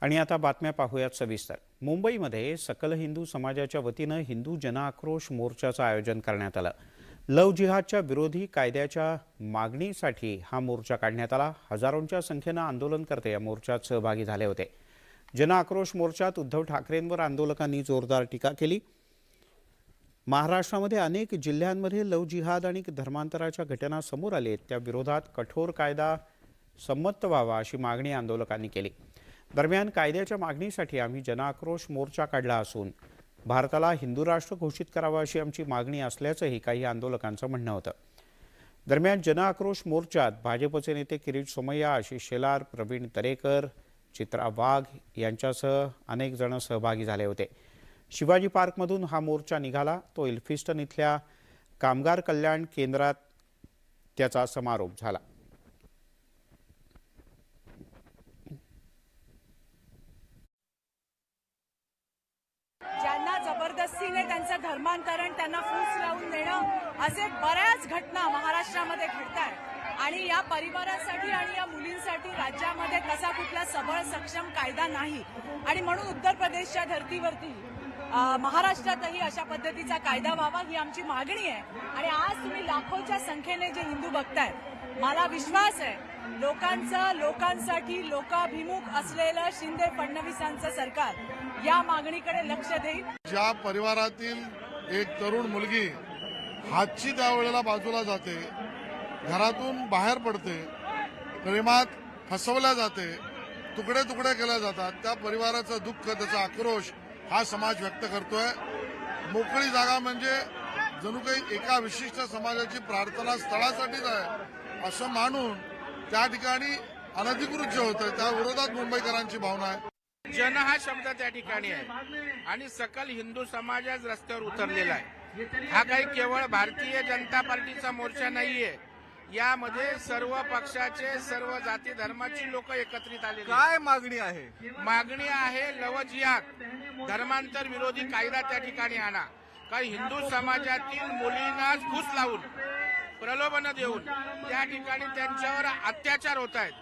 आणि आता बातम्या पाहूयात सविस्तर. मुंबईमध्ये सकल हिंदू समाजाच्या वतीनं हिंदू जनआक्रोश मोर्चाचं आयोजन करण्यात आलं. लव जिहादच्या विरोधी कायद्याच्या मागणीसाठी हा मोर्चा काढण्यात आला. हजारोंच्या संख्येनं आंदोलनकर्ते या मोर्चात सहभागी झाले होते. जनआक्रोश मोर्चात उद्धव ठाकरेंवर आंदोलकांनी जोरदार टीका केली. महाराष्ट्रामध्ये अनेक जिल्ह्यांमध्ये लव जिहाद आणि धर्मांतराच्या घटना समोर आले त्या विरोधात कठोर कायदा संमत व्हावा अशी मागणी आंदोलकांनी केली. दरम्यान कायद्याच्या मागणीसाठी आम्ही जनआक्रोश मोर्चा काढला असून भारताला हिंदू राष्ट्र घोषित करावं अशी आमची मागणी असल्याचंही काही आंदोलकांचं म्हणणं होतं. दरम्यान जनआक्रोश मोर्चात भाजपचे नेते किरीट सोमय्या आशिष शेलार प्रवीण तरेकर चित्रा वाघ यांच्यासह अनेक जण सहभागी झाले होते. शिवाजी पार्कमधून हा मोर्चा निघाला. तो इल्फिस्टन इथल्या कामगार कल्याण केंद्रात त्याचा समारोप झाला ज्यांना जबरदस्तीने त्यांचं धर्मांतरण त्यांना फूस लावून देणं असे बऱ्याच घटना महाराष्ट्रामध्ये घडत आहेत आणि या परिवारासाठी आणि या मुलींसाठी राज्यामध्ये तसा कुठला सबळ सक्षम कायदा नाही. आणि म्हणून उत्तर प्रदेशच्या धर्तीवरती महाराष्ट्रातही अशा पद्धतीचा कायदा व्हावा ही आमची मागणी आहे. आणि आज तुम्ही लाखोच्या संख्येने जे हिंदू बघताय मला विश्वास आहे लोकांचं लोकांसाठी लोकाभिमुख असलेलं शिंदे फडणवीसांचं सरकार या मागणीकडे लक्ष देईल. ज्या परिवारातील एक तरुण मुलगी हातची त्यावेळेला बाजूला जाते. घरातून बाहेर पडते. प्रेमात फसवल्या जाते. तुकडे तुकडे केल्या जातात. त्या परिवाराचं दुःख त्याचा आक्रोश हा समाज व्यक्त करतोय. मोकळी जागा म्हणजे जणू काही एका विशिष्ट समाजाची प्रार्थना स्थळासाठीच आहे असं मानून त्या ठिकाणी अनधिकृत जे होतं त्या विरोधात मुंबईकरांची भावना आहे. जन हा शब्द त्या ठिकाणी आहे. आणि सकल हिंदू समाज आज रस्त्यावर उतरलेला आहे. हा काही केवळ भारतीय जनता पार्टीचा मोर्चा नाहीये. यामध्ये सर्व पक्षाचे सर्व जाती धर्माची लोक एकत्रित आलेली आहेत. काय मागणी आहे? मागणी आहे लवजियात. धर्मांतर विरोधी कायदा त्या ठिकाणी आणा. कारण हिंदू समाजातील मुलींना फूस लावून प्रलोभन देऊन त्या ठिकाणी त्यांच्यावर अत्याचार होत आहेत.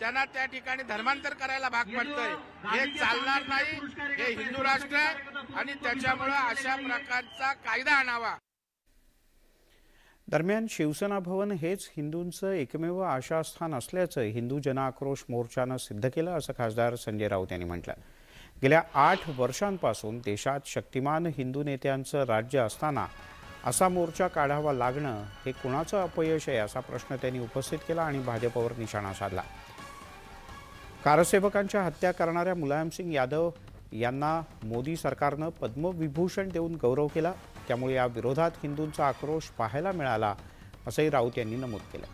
त्यांना त्या ठिकाणी धर्मांतर करायला भाग पडतंय. हे चालणार नाही. हे हिंदू राष्ट्र आहे आणि त्याच्यामुळे अशा प्रकारचा कायदा आणावा. दरम्यान शिवसेना भवन हेच हिंदूंचं एकमेव आशास्थान असल्याचं हिंदू जनआक्रोश मोर्चानं सिद्ध केलं असं खासदार संजय राऊत यांनी म्हटलं. गेल्या आठ वर्षांपासून देशात शक्तिमान हिंदू नेत्यांचं राज्य असताना असा मोर्चा काढावा लागणं हे कुणाचं अपयश आहे असा प्रश्न त्यांनी उपस्थित केला आणि भाजपवर निशाणा साधला. कारसेवकांच्या हत्या करणाऱ्या मुलायमसिंग यादव यांना मोदी सरकारनं पद्मविभूषण देऊन गौरव केला. त्यामुळे या विरोधात हिंदूंचा आक्रोश पाहायला मिळाला असंही राऊत यांनी नमूद केलं.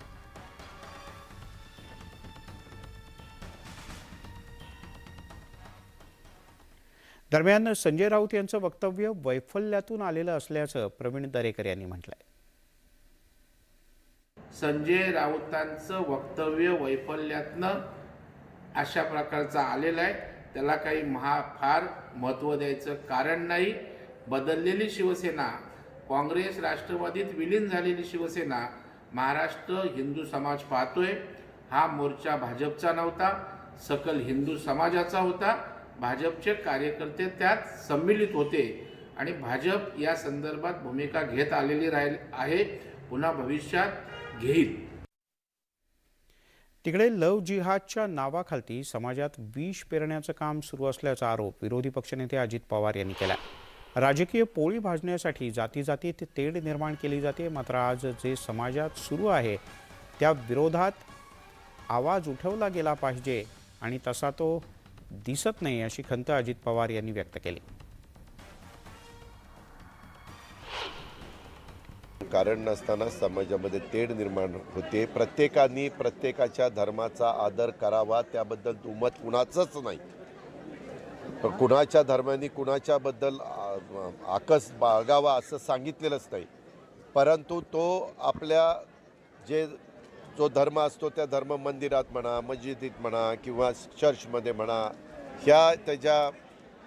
दरम्यान संजय राऊत यांचं वक्तव्य वैफल्यातून आलेलं असल्याचं प्रवीण दरेकर यांनी म्हटलंय. संजय राऊतांचं वक्तव्य वैफल्यातनं अशा प्रकारचा आलेला आहे. त्याला काही महा फार महत्त्व द्यायचं कारण नाही. बदललेली शिवसेना काँग्रेस राष्ट्रवादीत विलीन झालेली शिवसेना महाराष्ट्र हिंदू समाज पाहतोय. हा मोर्चा भाजपचा नव्हता सकल हिंदू समाजाचा होता. भाजपचे कार्यकर्ते त्यात सम्मिलित होते आणि भाजप या संदर्भात भूमिका घेत आलेली राहील आहे. पुन्हा भविष्यात घेईल. तिकडे लव जिहादच्या नावाखालती समाजात विष पेरण्याचं काम सुरू असल्याचा आरोप विरोधी पक्षनेते अजित पवार यांनी केला राजकीय पोळी भाजण्यासाठी जाती जातीत तेढ निर्माण केली जाते मात्र आज जे समाजात सुरू आहे त्या विरोधात आवाज उठवला गेला पाहिजे आणि तसा तो दिसत नाही अशी खंत अजित पवार यांनी व्यक्त केली. कारण नसताना समाजामध्ये तेढ निर्माण होते. प्रत्येकाने प्रत्येकाच्या धर्माचा आदर करावा त्याबद्दल दुमत कुणाचंच नाही. पण कुणाच्या धर्माने कुणाच्याबद्दल आकस बाळगावा असं सांगितलेलंच नाही. परंतु तो आपल्या जे जो धर्म असतो त्या धर्म मंदिरात म्हणा मस्जिदीत म्हणा किंवा चर्चमध्ये म्हणा ह्या त्याच्या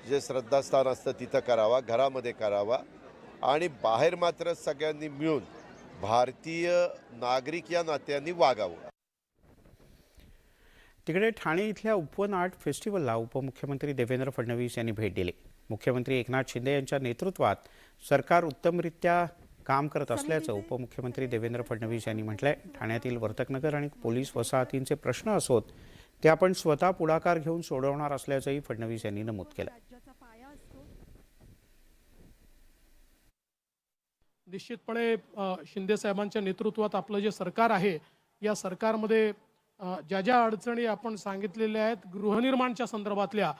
जे श्रद्धास्थान असतं तिथं करावा घरामध्ये करावा. आणि बाहेर मात्र सगळ्यांनी मिळून भारतीय नागरिक या नात्याने वागावं. तिकडे ठाणे इथल्या उपवन आर्ट फेस्टिवलला उपमुख्यमंत्री देवेंद्र फडणवीस यांनी भेट दिली. मुख्यमंत्री एकनाथ शिंदे यांच्या नेतृत्वात सरकार उत्तमरित्या काम करत असल्याचं उपमुख्यमंत्री देवेंद्र फडणवीस यांनी म्हटलंय. ठाण्यातील वर्तकनगर आणि पोलीस वसाहतींचे प्रश्न असोत ते आपण स्वतः पुढाकार घेऊन सोडवणार असल्याचंही फडणवीस यांनी नमूद केलं निश्चितपणे शिंदे साहेबांच्या नेतृत्वात आपलं जे सरकार आहे या सरकारमध्ये ज्या ज्या अडचणी आपण सांगितलेल्या आहेत गृहनिर्माणच्या संदर्भातल्या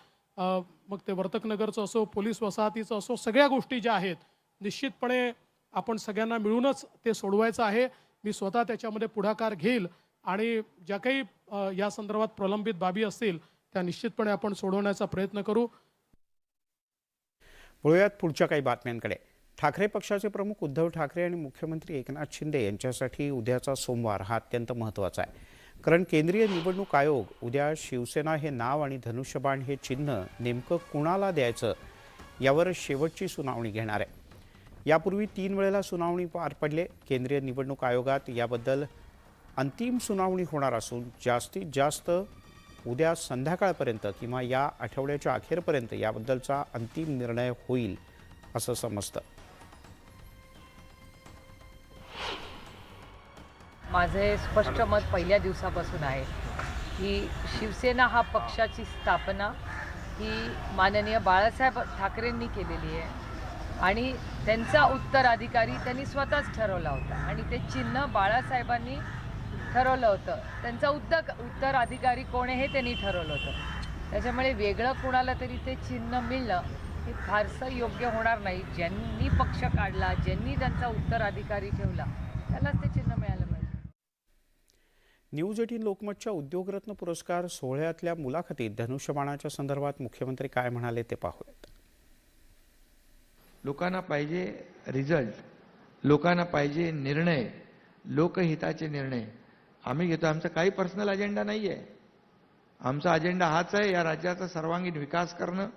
मग ते वर्तकनगरचं असो पोलीस वसाहतीचं असो सगळ्या गोष्टी ज्या आहेत निश्चितपणे आपण सगळ्यांना मिळूनच ते सोडवायचं आहे. मी स्वतः त्याच्यामध्ये पुढाकार घेईल आणि ज्या काही या संदर्भात प्रलंबित बाबी असतील त्या निश्चितपणे आपण सोडवण्याचा प्रयत्न करू. वळूयात पुढच्या काही बातम्यांकडे. ठाकरे पक्षाचे प्रमुख उद्धव ठाकरे आणि मुख्यमंत्री एकनाथ शिंदे यांच्यासाठी उद्याचा सोमवार हा अत्यंत महत्त्वाचा आहे. कारण केंद्रीय निवडणूक आयोग उद्या शिवसेना हे नाव आणि धनुष्यबाण हे चिन्ह नेमकं कुणाला द्यायचं यावर शेवटची सुनावणी घेणार आहे. यापूर्वी तीन वेळेला सुनावणी पार पडले. केंद्रीय निवडणूक आयोगात याबद्दल अंतिम सुनावणी होणार असून जास्तीत जास्त उद्या संध्याकाळपर्यंत किंवा या आठवड्याच्या अखेरपर्यंत याबद्दलचा अंतिम निर्णय होईल असं समजतं. माझे स्पष्ट मत पहिल्या दिवसापासून आहे की शिवसेना हा पक्षाची स्थापना ही माननीय बाळासाहेब ठाकरेंनी केलेली आहे. आणि त्यांचा उत्तराधिकारी त्यांनी स्वतःच ठरवला होता. आणि ते चिन्ह बाळासाहेबांनी ठरवलं होतं. त्यांचा उत्तर उत्तराधिकारी कोण आहे हे त्यांनी ठरवलं होतं. त्याच्यामुळे वेगळं कुणाला तरी ते चिन्ह मिळणं हे फारसं योग्य होणार नाही. ज्यांनी पक्ष काढला ज्यांनी त्यांचा उत्तराधिकारी ठेवला त्यालाच ते चिन्ह मिळालं न्यूज एटीन लोकमतच्या उद्योगरत्न पुरस्कार सोहळ्यातल्या मुलाखतीत धनुष्यबाणाच्या संदर्भात मुख्यमंत्री काय म्हणाले ते पाहूयात. लोकांना पाहिजे रिझल्ट लोकांना पाहिजे निर्णय लोकहिताचे निर्णय. आम्ही घेतो आमचा काही पर्सनल अजेंडा नाही आहे आमचा अजेंडा हाच आहे या राज्याचा सर्वांगीण विकास करणं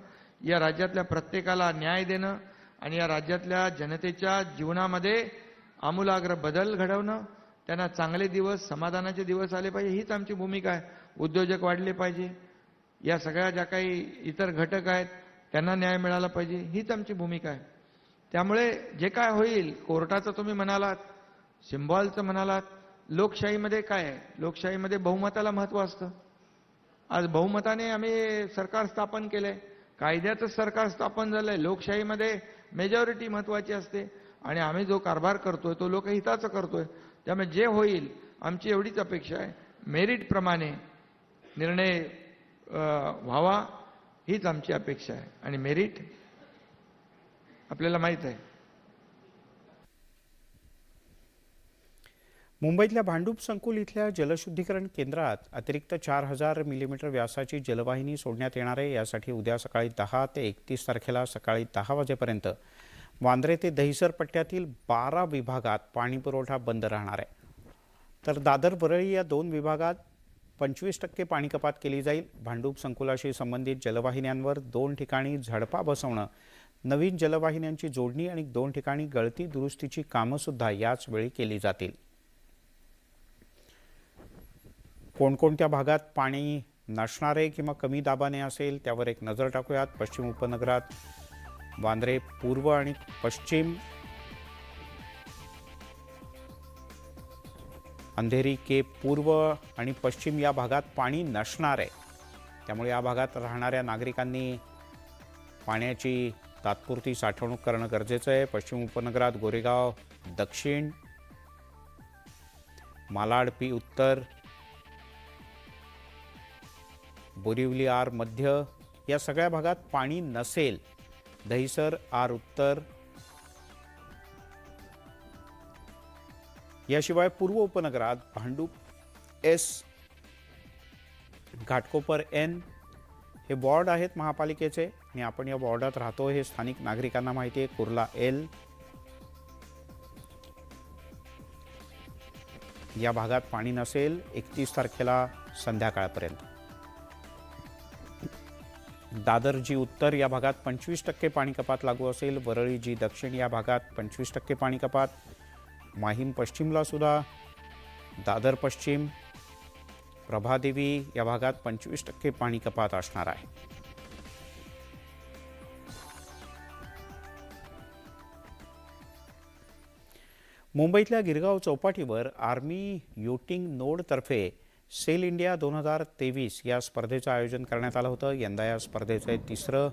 या राज्यातल्या प्रत्येकाला न्याय देणं आणि या राज्यातल्या जनतेच्या जीवनामध्ये आमूलाग्र बदल घडवणं त्यांना चांगले दिवस समाधानाचे दिवस आले पाहिजे हीच आमची भूमिका आहे. उद्योजक वाढले पाहिजे. या सगळ्या ज्या काही इतर घटक आहेत त्यांना न्याय मिळाला पाहिजे हीच आमची भूमिका आहे. त्यामुळे जे काय होईल कोर्टाचं तुम्ही म्हणालात सिम्बॉलचं म्हणालात लोकशाहीमध्ये काय आहे? लोकशाहीमध्ये बहुमताला महत्त्व असतं. आज बहुमताने आम्ही सरकार स्थापन केलंय. कायद्याचं सरकार स्थापन झालंय. लोकशाहीमध्ये मेजॉरिटी महत्वाची असते. आणि आम्ही जो कारभार करतोय तो लोकहिताचा करतोय. त्यामुळे जे होईल आमची एवढीच अपेक्षा आहे. मेरिटप्रमाणे निर्णय व्हावा हीच आमची अपेक्षा आहे. आणि मेरिट आपल्याला माहीत आहे. मुंबईतल्या भांडूप संकुल इथल्या जलशुद्धीकरण केंद्रात अतिरिक्त चार हजार मिलीमीटर व्यासाची जलवाहिनी सोडण्यात येणार आहे. यासाठी उद्या सकाळी दहा ते एकतीस तारखेला सकाळी दहा वाजेपर्यंत वांद्रे ते दहिसर पट्ट्यातील बारा विभागात पाणीपुरवठा बंद राहणार आहे. तर दादर वरळी या दोन विभागात पंचवीस टक्के पाणी कपात केली जाईल. भांडूप संकुलाशी संबंधित जलवाहिन्यांवर दोन ठिकाणी झडपा बसवणं नवीन जलवाहिन्यांची जोडणी आणि दोन ठिकाणी गळती दुरुस्तीची कामंसुद्धा याच वेळी केली जातील. कोणकोणत्या भागात पाणी नसणारे किंवा कमी दाबाने असेल त्यावर एक नजर टाकूयात. पश्चिम उपनगरात वांद्रे पूर्व आणि पश्चिम. अंधेरी के पूर्व आणि पश्चिम या भागात पाणी नसणार आहे. त्यामुळे या भागात राहणाऱ्या नागरिकांनी पाण्याची तात्पुरती साठवणूक करणं गरजेचं आहे. पश्चिम उपनगरात गोरेगाव दक्षिण मालाड पी उत्तर बोरिवली आर मध्य या सगळ्या भागात पाणी नसेल. दहिसर आर उत्तर. याशिवाय पूर्व उपनगरात भांडूप एस घाटकोपर एन हे वॉर्ड आहेत महापालिकेचे आणि आपण या वॉर्डात राहतो. हे स्थानिक नागरिकांना माहिती आहे. कुर्ला एल. या भागात पाणी नसेल. एकतीस तारखेला संध्याकाळपर्यंत. दादर जी उत्तर या भागात पंचवीस टक्के पाणी कपात लागू असेल. वरळी जी दक्षिण या भागात पंचवीस टक्के पाणी कपात. माहीम पश्चिमला सुद्धा दादर पश्चिम प्रभादेवी या भागात पंचवीस टक्के पाणी कपात असणार आहे. मुंबईतल्या गिरगाव चौपाटीवर आर्मी योटिंग नोडतर्फे सेल इंडिया दोन हजार तेवीस या स्पर्धेचं आयोजन करण्यात आलं होतं. यंदा या स्पर्धेचं तिसरं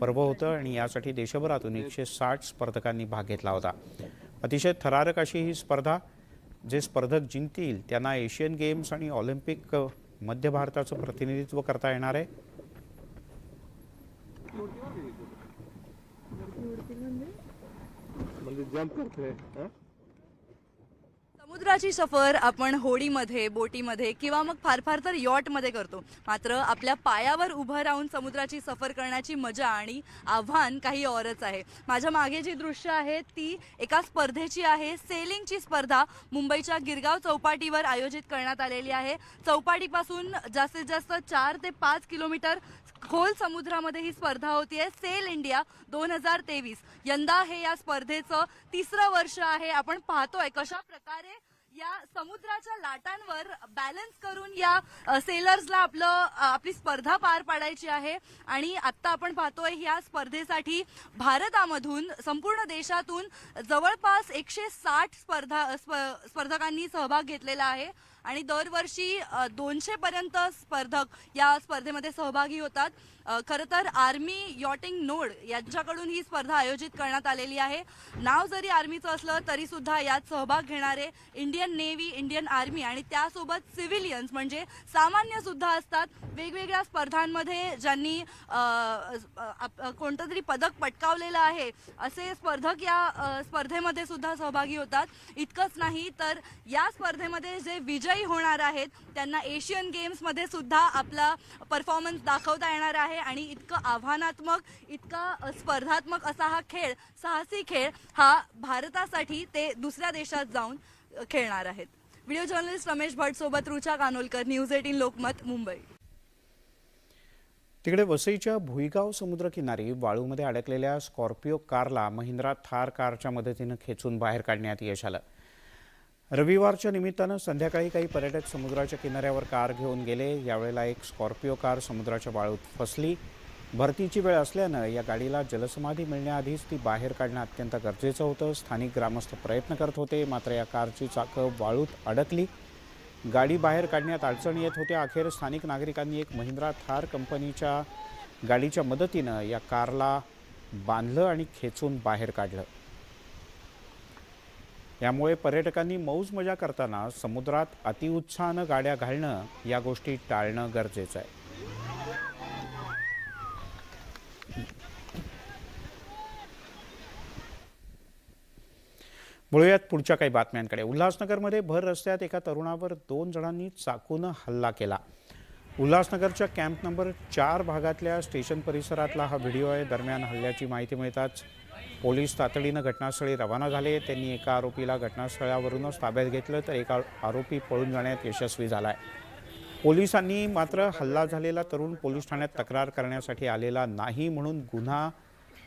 पर्व होतं आणि यासाठी देशभरातून एकशे साठ स्पर्धकांनी भाग घेतला होता. अतिशय थरारक अशी ही स्पर्धा जे स्पर्धक जिंकतील त्यांना एशियन गेम्स आणि ऑलिम्पिक मध्य भारताचं प्रतिनिधित्व करता येणार आहे. समुद्राची सफर आपण होडीमध्ये बोटीमध्ये किंवा मग फार फार तर यॉटमध्ये करतो. मात्र आपल्या पायावर उभं राहून समुद्राची सफर करण्याची मजा आणि आव्हान काही औरच आहे. माझ्या मागे जी दृश्य आहेत ती एका स्पर्धेची आहे. सेलिंगची स्पर्धा मुंबईच्या गिरगाव चौपाटीवर आयोजित करण्यात आलेली आहे. चौपाटीपासून जास्तीत जास्त चार ते पाच किलोमीटर खोल समुद्रामध्ये ही स्पर्धा होती आहे सेल इंडिया दोन हजार तेवीस. यंदा हे या स्पर्धेचं तिसरं वर्ष आहे. आपण पाहतोय कशा प्रकारे या समुद्राच्या लाटांवर बॅलन्स करून या सेलर्सला आपलं आपली स्पर्धा पार पाडायची आहे. आणि आत्ता आपण पाहतोय या स्पर्धेसाठी भारतामधून संपूर्ण देशातून जवळपास एकशे साठ स्पर्धा स्प- स्पर्धकांनी सहभाग घेतलेला आहे. आणि दरवर्षी दोनशे पर्यंत स्पर्धक या स्पर्धेमध्ये सहभागी होतात. खरं तर आर्मी यॉटिंग नोड यांच्याकडून ही स्पर्धा आयोजित करण्यात आलेली आहे. नाव जरी आर्मीचं असलं तरी सुद्धा यात सहभाग घेणारे इंडियन नेव्ही इंडियन आर्मी आणि त्यासोबत सिव्हिलियन्स म्हणजे सामान्य सुद्धा असतात. वेगवेगळ्या स्पर्धांमध्ये ज्यांनी कोणतं तरी पदक पटकावलेलं आहे असे स्पर्धक या स्पर्धेमध्ये सुद्धा सहभागी होतात. इतकंच नाही तर या स्पर्धेमध्ये जे विजय होणार आहेत. त्यांना एशियन गेम्समध्ये सुद्धा आपला परफॉर्मन्स दाखवता येणार आहे. आणि इतकं आव्हानात्मक इतका स्पर्धात्मक असा हा खेळ साहसी खेळ हा भारतासाठी ते दुसऱ्या देशात जाऊन खेळणार आहेत. व्हिडिओ जर्नलिस्ट रमेश भट सोबत रुचा कानोलकर न्यूज एटीन लोकमत मुंबई. तिकडे वसईच्या भुईगाव समुद्रकिनारी वाळूमध्ये अडकलेल्या स्कॉर्पिओ कारला महिंद्रा थार कारच्या मदतीनं खेचून बाहेर काढण्यात यश आलं. रविवारच्या निमित्तानं संध्याकाळी काही पर्यटक समुद्राच्या किनाऱ्यावर कार घेऊन गेले. यावेळेला एक स्कॉर्पिओ कार समुद्राच्या वाळूत फसली. भरतीची वेळ असल्यानं या गाडीला जलसमाधी मिळण्याआधीच ती बाहेर काढणं अत्यंत गरजेचं होतं. स्थानिक ग्रामस्थ प्रयत्न करत होते मात्र या कारची चाकं वाळूत अडकली. गाडी बाहेर काढण्यात अडचणी येत होत्या. अखेर स्थानिक नागरिकांनी एक महिंद्रा थार कंपनीच्या गाडीच्या मदतीनं या कारला बांधलं आणि खेचून बाहेर काढलं. यामुळे पर्यटकांनी मौज मजा करताना समुद्रात अतिउत्साहानं गाड्या घालणं या गोष्टी टाळणं गरजेचं आहे. बोलूयात पुढच्या काही बातम्यांकडे. उल्हासनगरमध्ये भर रस्त्यात एका तरुणावर दोन जणांनी चाकूनं हल्ला केला. उल्हासनगरच्या कॅम्प नंबर चार भागातल्या स्टेशन परिसरातला हा व्हिडिओ आहे. दरम्यान हल्ल्याची माहिती मिळताच पोलीस तातडीनं घटनास्थळी रवाना झाले त्यांनी एका आरोपीला घटनास्थळावरूनच ताब्यात घेतलं तर एका आरोपी पळून जाण्यात यशस्वी झाला आहे पोलिसांनी मात्र हल्ला झालेला तरुण पोलीस ठाण्यात तक्रार करण्यासाठी आलेला नाही म्हणून गुन्हा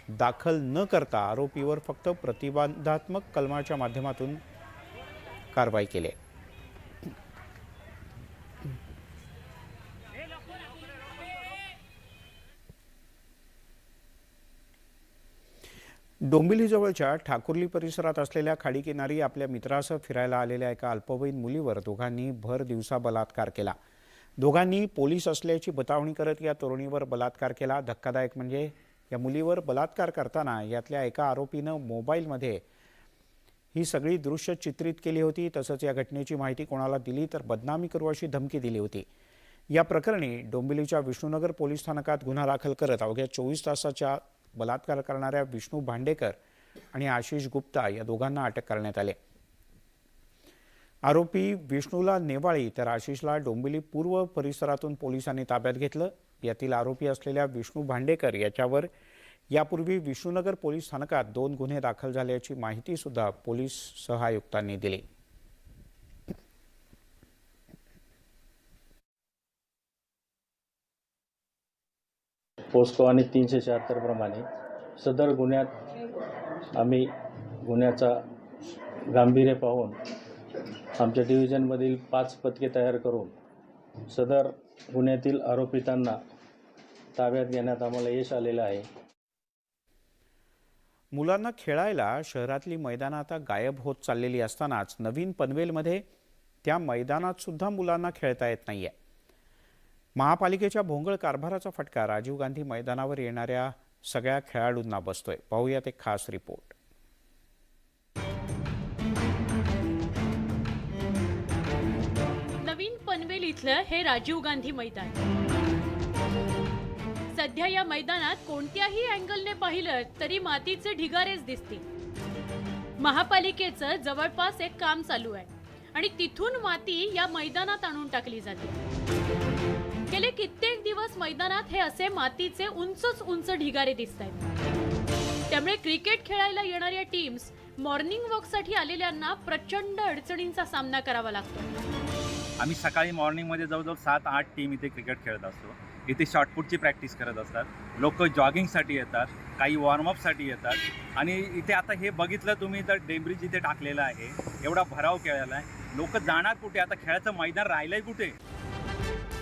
दाखल न करता आरोपीवर फक्त प्रतिबंधात्मक कलमाच्या माध्यमातून कारवाई केली आहे. डोंबिवलीजवळच्या ठाकुर्ली परिसरात असलेल्या खाडीकिनारी आपल्या मित्रासह फिरायला आलेल्या एका अल्पवयीन मुलीवर दोघांनी भर दिवसा बलात्कार केला. दोघांनी पोलीस असल्याची बतावणी करत या तरुणीवर बलात्कार केला. धक्कादायक म्हणजे या मुलीवर बलात्कार करताना यातल्या एका आरोपीनं मोबाईलमध्ये ही सगळी दृश्य चित्रित केली होती. तसंच या घटनेची माहिती कोणाला दिली तर बदनामी करू अशी धमकी दिली होती. या प्रकरणी डोंबिवलीच्या विष्णुनगर पोलीस स्थानकात गुन्हा दाखल करत अवघ्या चोवीस तासाच्या बलात्कार करणाऱ्या विष्णू भांडेकर आणि आशिष गुप्ता या दोघांना अटक करण्यात आले. आरोपी विष्णूला नेवाळी तर आशिषला डोंबिवली पूर्व परिसरातून पोलिसांनी ताब्यात घेतलं. यातील आरोपी असलेल्या विष्णू भांडेकर याच्यावर यापूर्वी विष्णुनगर पोलीस स्थानकात दोन गुन्हे दाखल झाल्याची माहिती सुद्धा पोलीस सहआयुक्तांनी दिली. पोस्को आणि तीनशे शहात्तरप्रमाणे सदर गुन्ह्यात आम्ही गुन्ह्याचा गांभीर्य पाहून आमच्या डिव्हिजनमधील पाच पथके तयार करून सदर गुन्ह्यातील आरोपितांना ताब्यात घेण्यात आम्हाला यश आलेलं आहे. मुलांना खेळायला शहरातली मैदानं आता गायब होत चाललेली असतानाच नवीन पनवेलमध्ये त्या मैदानात सुद्धा मुलांना खेळता येत नाही आहे महापालिकेच्या भोंगळ कारभाराचा फटका राजीव गांधी मैदानावर येणाऱ्या सगळ्या खेळाडूंना बसतोय. पाहूयात एक खास रिपोर्ट. नवीन पनवेल इथलं हे राजीव गांधी मैदान. सध्या या मैदानात कोणत्याही अँगलने पाहिलं तरी मातीचे ढिगारेच दिसतील. महापालिकेचं जवळपास एक काम चालू आहे आणि तिथून माती या मैदानात आणून टाकली जाते. गेले कित्येक दिवस मैदानात हे असे मातीचे उंचच उंच ढिगारे दिसत आहेत त्यामुळे क्रिकेट खेळायला येणाऱ्या टीम्स मॉर्निंग वॉकसाठी आलेल्यांना प्रचंड अडचणींचा सामना करावा लागतो. आम्ही सकाळी मॉर्निंगमध्ये जवळजवळ सात आठ टीम इथे क्रिकेट खेळत असतो. इथे शॉर्टपुटची प्रॅक्टिस करत असतात. लोक जॉगिंगसाठी येतात काही वॉर्मअपसाठी येतात. आणि इथे आता हे बघितलं तुम्ही तर डेब्रिज इथे टाकलेला आहे. एवढा भराव खेळायला आहे. लोक जाणार कुठे? आता खेळाचं मैदान राहिलंय कुठे?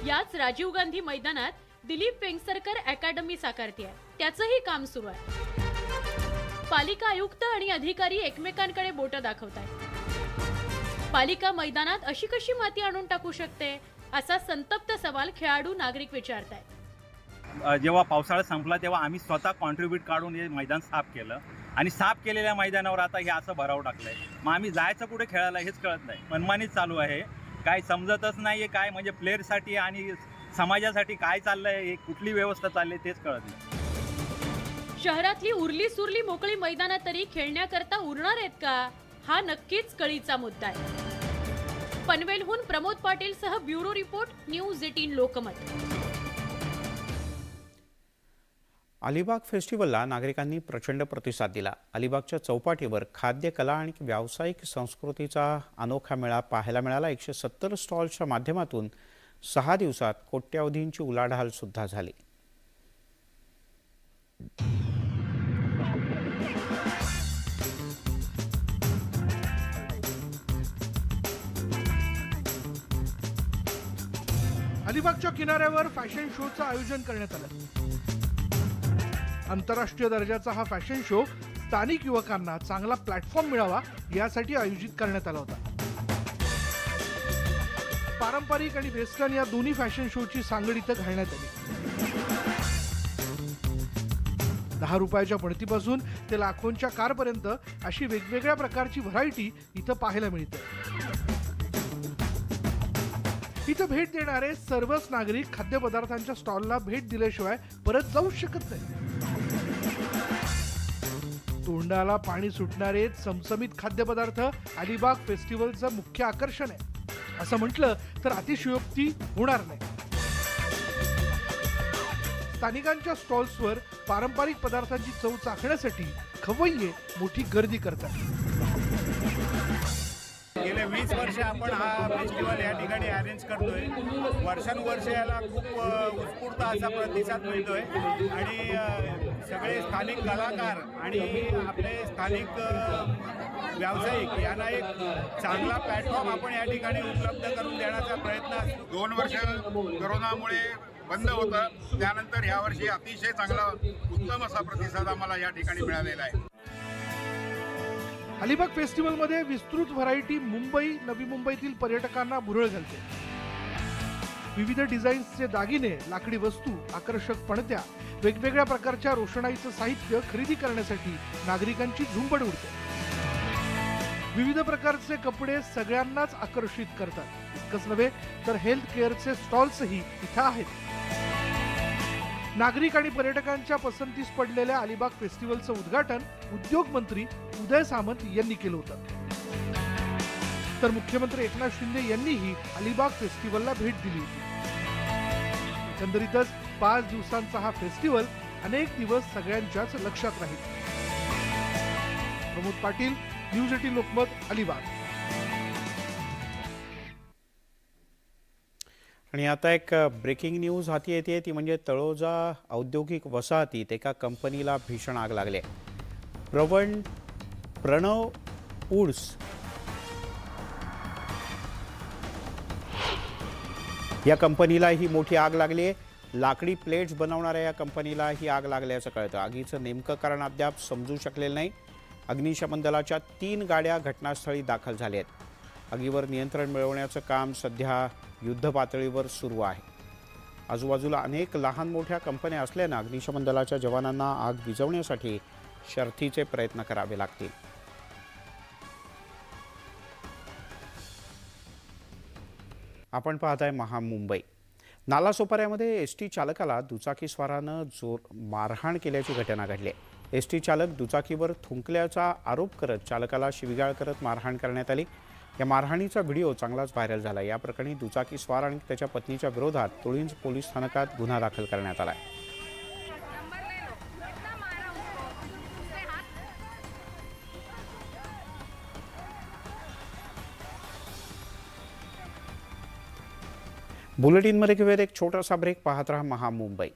याच राजीव गांधी मैदानात दिलीप वेंगसरकर अकॅडमी साकारती आहे. त्याचंही काम सुरू आहे. पालिका आयुक्त आणि अधिकारी एकमेकांकडे बोट दाखवत आहेत. पालिका मैदानात अशी कशी माती आणून टाकू शकते असा संतप्त सवाल खेळाडू नागरिक विचारतायत. आहे जेव्हा पावसाळा संपला तेव्हा आम्ही स्वतः कॉन्ट्रीब्यूट काढून हे मैदान साफ केलं. आणि साफ केलेल्या मैदानावर आता हे असं भराव टाकलंय. मग आम्ही जायचं कुठे खेळायला हेच कळत नाही. मनमानीच चालू आहे. काय समजतच नाहीये काय म्हणजे प्लेअरसाठी आणि समाजासाठी काय चाललंय हे कुठली व्यवस्था चालली आहे तेच कळत नाही. शहरातली उरली सुरली मोकळी मैदानात तरी खेळण्याकरता उरणार आहेत का? हा नक्कीच कळीचा मुद्दा आहे. पनवेलहून प्रमोद पाटील सह bureau report news eighteen Lokmat. Alibaug फेस्टिवलला नागरिकांनी प्रचंड प्रतिसाद दिला. अलिबागच्या चौपाटीवर खाद्यकला आणि व्यावसायिक संस्कृतीचा अनोखा मेळा पाहायला मिळाला. एकशे सत्तर स्टॉल्सच्या माध्यमातून सहा दिवसात कोट्यावधींची उलाढाल सुद्धा झाली. अलिबागच्या किनाऱ्यावर फॅशन शोचं आयोजन करण्यात आलं. आंतरराष्ट्रीय दर्जाचा हा फॅशन शो स्थानिक युवकांना चांगला प्लॅटफॉर्म मिळावा यासाठी आयोजित करण्यात आला होता. पारंपरिक आणि वेस्टर्न या दोन्ही फॅशन शोची सांगड इथं घालण्यात आली. दहा रुपयाच्या पणतीपासून ते लाखोंच्या कारपर्यंत अशी वेगवेगळ्या प्रकारची व्हरायटी इथं पाहायला मिळते. इथं भेट देणारे सर्वच नागरिक खाद्यपदार्थांच्या स्टॉलला भेट दिल्याशिवाय परत जाऊ शकत नाही तोंडाला पाणी सुटणारे चमचमीत खाद्यपदार्थ अलिबाग फेस्टिवलचं मुख्य आकर्षण आहे. असं म्हटलं तर अतिशयोक्ती होणार नाही. स्थानिकांच्या स्टॉल्सवर पारंपरिक पदार्थांची चव चाखण्यासाठी खवय्ये मोठी गर्दी करतात. गेले वीस वर्ष आपण हा फेस्टिवल या ठिकाणी अरेंज करतोय. वर्षानुवर्ष याला खूप उत्स्फूर्त असा प्रतिसाद मिळतोय. आणि सगळे स्थानिक कलाकार आणि आपले स्थानिक व्यावसायिक यांना एक चांगला प्लॅटफॉर्म आपण या ठिकाणी उपलब्ध करून देण्याचा प्रयत्न असतो. दोन वर्ष करोनामुळे बंद होतं. त्यानंतर यावर्षी अतिशय चांगला उत्तम असा प्रतिसाद आम्हाला या ठिकाणी मिळालेला आहे. अलिबाग फेस्टिवलमध्ये विस्तृत व्हरायटी मुंबई नवी मुंबईतील पर्यटकांना भुरळ घालते. विविध डिझाईन्सचे दागिने लाकडी वस्तू आकर्षक पणत्या वेगवेगळ्या प्रकारच्या रोषणाईचं साहित्य खरेदी करण्यासाठी नागरिकांची झुंबड उडते. विविध प्रकारचे कपडे सगळ्यांनाच आकर्षित करतात. इतकंच नव्हे तर हेल्थ केअरचे स्टॉल्सही इथं आहेत. नागरिक आणि पर्यटकांच्या पसंतीस पडलेल्या अलिबाग फेस्टिवलचं उद्घाटन उद्योग मंत्री उदय सामंत यांनी केलं होतं. तर मुख्यमंत्री एकनाथ शिंदे यांनीही अलिबाग फेस्टिवलला भेट दिली होती. एकंदरीतच पाच दिवसांचा हा फेस्टिवल अनेक दिवस सगळ्यांच्याच लक्षात राहील. Pramod Patil news eighteen Lokmat Alibaug. आणि आता एक ब्रेकिंग न्यूज हाती येते ती म्हणजे तळोजा औद्योगिक वसाहतीत एका कंपनीला भीषण आग लागली प्रवण प्रणव उड्स या कंपनीला ही मोठी आग लागली आहे. लाकडी प्लेट्स बनवणाऱ्या या कंपनीला ही आग लागल्याचं कळतं. आगीचं नेमकं कारण अद्याप समजू शकलेलं नाही. अग्निशमन दलाच्या तीन गाड्या घटनास्थळी दाखल झाल्या आहेत. आगीवर नियंत्रण मिळवण्याचं काम सध्या युद्धपातळीवर सुरू आहे. आजूबाजूला अनेक लहान मोठ्या कंपन्या असल्यानं अग्निशमन दलाच्या जवानांना आग विझवण्यासाठी शर्थीचे प्रयत्न करावे लागतील. आपण पाहताय महामुंबई. नालासोपाऱ्यामध्ये एस टी चालकाला दुचाकीस्वारानं जोर मारहाण केल्याची घटना घडली आहे. एस टी चालक दुचाकीवर थुंकल्याचा आरोप करत चालकाला शिविगाळ करत मारहाण करण्यात आली. या मारहाणीचा व्हिडिओ चांगलाच व्हायरल झाला. या प्रकरणी दुचाकीस्वार आणि त्याच्या पत्नीच्या विरोधात तुळींज पोलीस स्थानकात गुन्हा दाखल करण्यात आला आहे. बुलेटिनमध्ये घेऊयात एक छोटासा ब्रेक पाहत राहा महामुंबई.